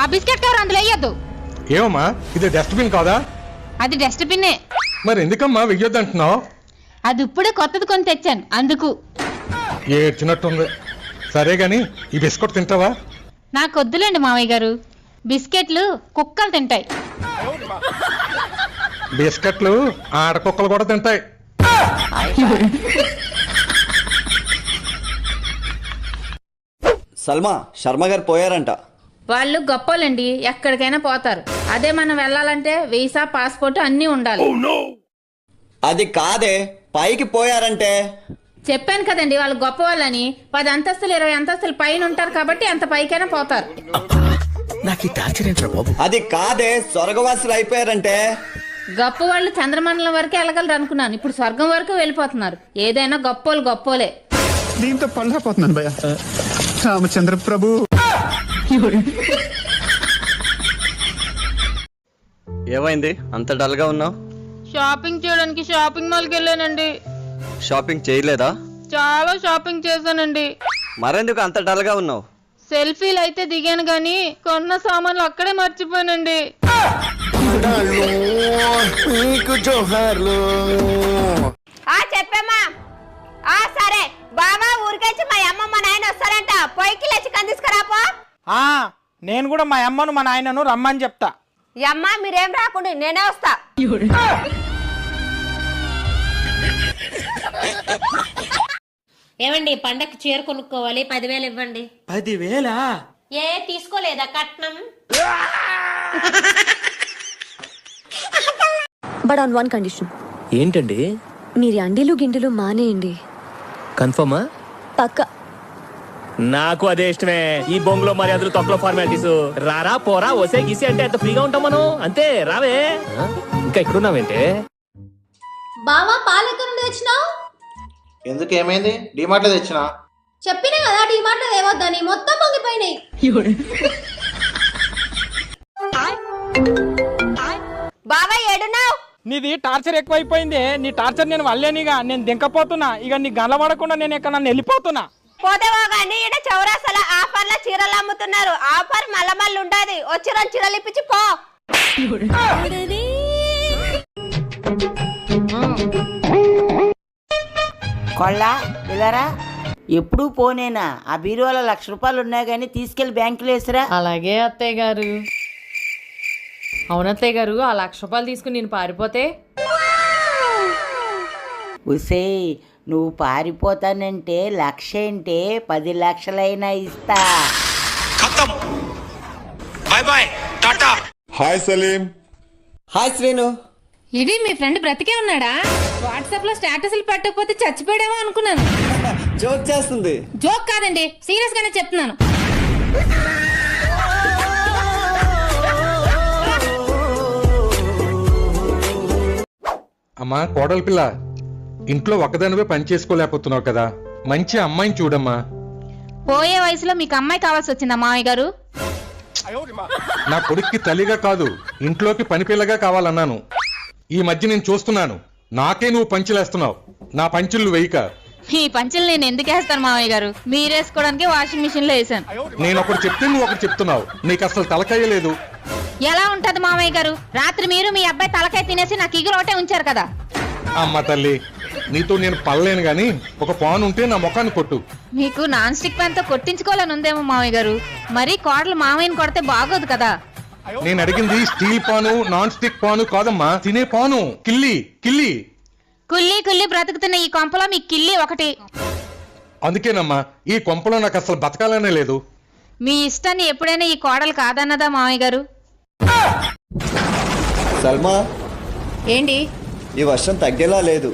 ఆ biscuit cover అందులో వేయొద్దు. ఏమమ్మా? ఇది డస్ట్బిన్ కాదా? అది డస్ట్బిన్నే మరి ఎందుకమ్మా వెయ్యొద్దు అంటున్నావు? అది ఇప్పుడే కొత్తది కొని తెచ్చాను అందుకు. ఏడ్చినట్టుంది సరే గాని ఈ బిస్కెట్ తింటావా? నాకు వద్దులేండి మావయ్య గారు. బిస్కెట్లు కుక్కలు తింటాయి. బిస్కెట్లు ఆడకుక్కలు కూడా తింటాయి. సల్మా శర్మ గారు పోయారంట. వాళ్ళు గొప్పలండి ఎక్కడికైనా పోతారు. అదే మనం వెళ్ళాలంటే వీసా పాస్పోర్ట్ అన్నీ ఉండాలి. అది కాదే పైకి పోయారంటే. చెప్పాను కదండి వాళ్ళు గొప్ప వాళ్ళని పది అంతస్తులు ఇరవై అంతస్తులు పైన ఉంటారు కాబట్టి అంత పైకైనా పోతారు. నాకు ఈ టార్చర్ ఏంట్రా బాబు? అది కాదే స్వర్గవాసులు అయిపోయారంటే. గొప్ప వాళ్ళు చంద్రమండలం వరకు వెళ్ళగలరు అనుకున్నాను. ఇప్పుడు స్వర్గం వరకు వెళ్ళిపోతున్నారు. ఏదైనా గొప్పోలు గొప్పోలే. దీంతో పళ్ళపోతున్నాను భయ రామచంద్ర ప్రభు ఏమైంది? అంత డల్గా ఉన్నావు? షాపింగ్ చేయడానికి షాపింగ్ మాల్కి వెళ్ళానండి. షాపింగ్ చేయలేదా? చాలా షాపింగ్ చేశానండి. మరెందుకు అంత డల్గా ఉన్నావు? సెల్ఫీలు అయితే దిగాను కానీ కొన్న సామాన్లు అక్కడే మర్చిపోయానండి. ఆ చెప్పమ్మా. ఆ సరే. బావా ఊరికొచ్చి మా అమ్మ మా నాయన వస్తారంట. పొయ్యికి లేచి చికెన్ తీసుకురాపో ఆ నేను కూడా మా అమ్మను మా నాయనను రమ్మని చెప్తా. ఈ అమ్మ మీరేం రాకుండా నేనే వస్తా. ఏమండి పండక్కి చీర కొనుక్కోవాలి పదివేలు ఇవ్వండి. పదివేల? ఏ తీసుకోలేదా కట్నం? బట్ ఆన్ వన్ కండిషన్ ఏంటండి? మీరు అండీలు గిండెలు మానేయండి. కన్ఫర్మా? పక్క నాకు అదే ఇష్టమే. ఈ బొంగులో మర్యాదలు తొక్కలో ఫార్మాలిటీస్ రారా పోరా ఒసే గిసి అంటే ఎంత ఫ్రీగా ఉంటాం మనం? అంతే రావే? ఇంకా ఇక్కడున్నావేంటే బావా పాలు ఎక్కడ నుండి తెచ్చినావు? ఎందుకు ఏమైంది? డిమార్ట్లో తెచ్చిన? చెప్పినా కదా డిమార్ట్ తేవద్దని మొత్తం పొంగిపోయినాయి. బావా ఏడున్నావు? నీది టార్చర్ ఎక్కువైపోయింది. నీ టార్చర్ నేను వల్లేనిగా. నేను దింకపోతున్నా. ఇక నీ గలవడకుండా నేను ఎక్కడ నన్ను వెళ్ళిపోతున్నా. పోతేవో కానీ ఈడ చౌరాసల ఆఫర్ల చీరలు అమ్ముతున్నారు. ఆఫర్ మళ్ళా మళ్ళీ ఉండదు. వచ్చి రెండు చీరలు ఇప్పించి పో. కొళ్ళా ఇలారా? ఎప్పుడు పోనేనా? ఆ బీరువాలో లక్ష రూపాయలు ఉన్నాయి కానీ తీసుకెళ్ళి బ్యాంకులో వేసిరా? అలాగే అత్తయ్య గారు. అవునత్తయ్య గారు ఆ లక్ష రూపాయలు తీసుకుని నేను పారిపోతే? ఉసే నువ్వు పారిపోతానంటే లక్ష ఏంటే పది లక్షలైనా ఇస్తా. హాయ్ సలీం. హాయ్ శ్రీను. ఇది మీ ఫ్రెండ్ బ్రతికే ఉన్నాడా? వాట్సాప్లో స్టేటస్లు పెట్టకపోతే చచ్చిపోయాడేమో అనుకున్నాను. జోక్ చేస్తుంది. జోక్ కాదండి సీరియస్ గానే చెప్తున్నాను. అమ్మా కోడలి పిల్ల. ఇంట్లో ఒక్కదానివే పని చేసుకోలేకపోతున్నావు కదా. మంచి అమ్మాయిని చూడమ్మా. పోయే వయసులో మీకు అమ్మాయి కావాల్సి వచ్చిందా మామయ్య గారు? నా కొడుక్కి తల్లిగా కాదు ఇంట్లోకి పని పిల్లగా కావాలన్నాను. ఈ మధ్య నేను చూస్తున్నాను. నాకే నువ్వు పంచులేస్తున్నావు. నా పంచులు వేయక. మీ పంచులు నేను ఎందుకు వేస్తాను మామయ్య గారు? మీరు వేసుకోవడానికి వాషింగ్ మిషన్లో వేసాను నేను ఒకటి చెప్తే నువ్వు ఒకటి చెప్తున్నావు. నీకు అసలు తలకాయ లేదు. ఎలా ఉంటది మామయ్య గారు? రాత్రి మీరు మీ అబ్బాయి తలకాయ తినేసి నాకు ఇగురు ఒకటే ఉంచారు కదా. అమ్మ తల్లి నీతో నేను పడలేను గాని ఒక పాన్ ఉంటే నా ముఖాన్ని కొట్టు. మీకు నాన్ స్టిక్ ప్యాన్తో కొట్టించుకోవాలని ఉందేమో మామయ్య గారు. మరీ కోడలు మామయ్యని కొడితే బాగోదు కదా. నేను అడిగింది steel pan non stick pan కాదమ్మా తినే పాను. కిల్లి కిల్లి. కుల్లి కుల్లి బ్రతుకుతున్న ఈ కొంపలో మీ కిల్లి ఒకటి. అందుకేనమ్మా ఈ కొంపలో నాకు అసలు బతకాలనే లేదు. మీ ఇష్టాన్ని ఎప్పుడైనా ఈ కోడలు కాదన్నదా మామయ్య గారు? సల్మా? ఏంటి? ఈ వర్షం తగ్గేలా లేదు.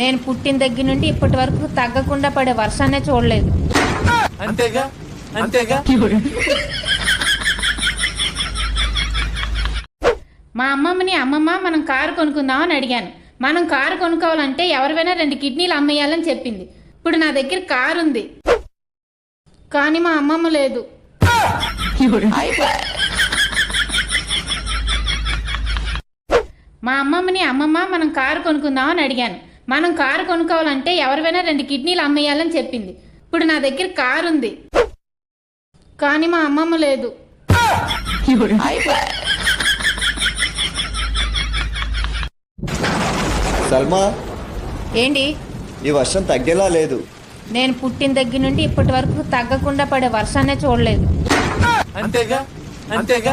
నేను పుట్టిన దగ్గర నుండి ఇప్పటి వరకు తగ్గకుండా పడే వర్షాన్నే చూడలేదు. అంతేగా? అంతేగా? మా అమ్మమ్మని అమ్మమ్మ మనం కారు కొనుక్కుందాం అని అడిగాను. మనం కారు కొనుక్కోవాలంటే ఎవరివైనా రెండు కిడ్నీలు అమ్మేయాలని చెప్పింది. ఇప్పుడు నా దగ్గర కారు ఉంది కానీ మా అమ్మమ్మ లేదు. మా అమ్మమ్మని అమ్మమ్మ మనం కారు కొనుక్కుందామని అడిగాను. మనం కారు కొనుక్కోవాలంటే ఎవరివైనా రెండు కిడ్నీలు అమ్మేయాలని చెప్పింది. ఇప్పుడు నా దగ్గర కారు ఉంది. కానీ మా అమ్మమ్మ లేదు. సల్మా ఏంటి? ఈ వర్షం తగ్గేలా లేదు. నేను పుట్టిన దగ్గర నుండి ఇప్పటి వరకు తగ్గకుండా పడే వర్షాన్నే చూడలేదు. అంతేగా? అంతేగా?